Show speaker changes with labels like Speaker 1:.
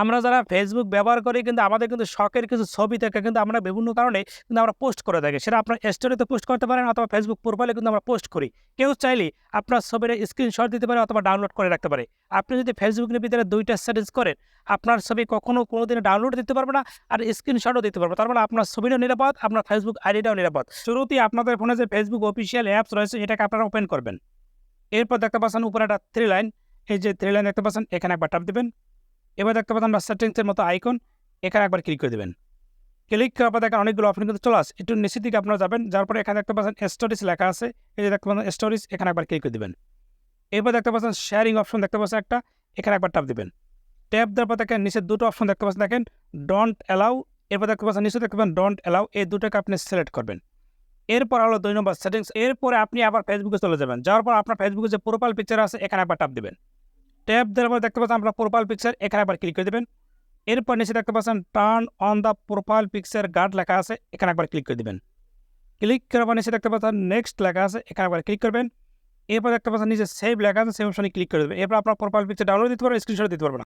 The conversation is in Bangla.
Speaker 1: আমরা যারা ফেসবুক ব্যবহার করি কিন্তু আমাদের কিন্তু শখের কিছু ছবি থেকে কিন্তু আমরা বিভিন্ন কারণে কিন্তু আমরা পোস্ট করে থাকি। সেটা আপনার স্টোরিতে পোস্ট করতে পারেন অথবা ফেসবুক প্রোফাইলে কিন্তু আমরা পোস্ট করি। কেউ চাইলে আপনার ছবির স্ক্রিনশট দিতে পারে অথবা ডাউনলোড করে রাখতে পারে। আপনি যদি ফেসবুকের ভিতরে দুইটা সেটিংস করেন, আপনার ছবি কখনো কোনো দিনে ডাউনলোড দিতে পারবে না আর স্ক্রিনশটও দিতে পারবে তার মানে আপনার ছবিটাও নিরাপদ, আপনার ফেসবুক আইডিটাও নিরাপদ। শুরুতেই আপনাদের ফোনে যে ফেসবুক অফিসিয়াল অ্যাপস রয়েছে, এটাকে আপনারা ওপেন করবেন। এরপর দেখতে পাচ্ছেন উপরে একটা থ্রি লাইন এই যে থ্রি লাইন দেখতে পাচ্ছেন, এখানে একবার টাপ দেবেন। এবার দেখতে পাচ্ছেন আমরা সেটিংসের মতো আইকন এখানে একবার ক্লিক করে দেবেন। ক্লিক করার পর দেখেন অনেকগুলো অপশন কিন্তু চলে আসে একটু নিচের দিকে আপনারা যাবেন যার পরে এখানে দেখতে পাচ্ছেন স্টোরিজ লেখা আছে। এই যে দেখতে পাচ্ছেন স্টোরিজ এখানে একবার ক্লিক করে দেবেন। এরপর দেখতে পাচ্ছেন শেয়ারিং অপশন দেখতে পাচ্ছেন একটা, এখানে একবার টাপ দেবেন। ট্যাপ দেওয়ার পর দেখেন নিচে দুটো অপশন দেখতে পাচ্ছেন, দেখেন ডোন্ট অ্যালাউ এরপর দেখতে পাচ্ছেন নিচে দেখতে পাচ্ছেন ডোন্ট অ্যালাউ এই দুটোকে আপনি সিলেক্ট করবেন। এরপর হলো দুই নম্বর সেটিংস এরপরে আপনি আবার ফেসবুকে চলে যাবেন। যাওয়ার পর আপনার ফেসবুকে যে প্রোফাইল পিকচার আছে, এখানে একবার টাপ দেবেন। ট্যাপ দেওয়ার পর দেখতে পাচ্ছেন আপনার প্রোফাইল পিকচার এখানে একবার ক্লিক করে দেবেন। এরপর নিচে দেখতে পাচ্ছেন turn on the profile picture guard লেখা আছে, এখানে একবার ক্লিক করে দেবেন। ক্লিক করার পর নিচে দেখতে পাচ্ছেন নেক্সট লেখা আছে, এখানে একবার ক্লিক করবেন। এরপর দেখতে পাচ্ছেন নিচে সেভ লেখা আছে সেভ অপশনে ক্লিক করে দেবেন। এরপর আপনার প্রোফাইল পিকচার ডাউনলোড দিতে পারবেন স্ক্রিনশট দিতে পারবেন।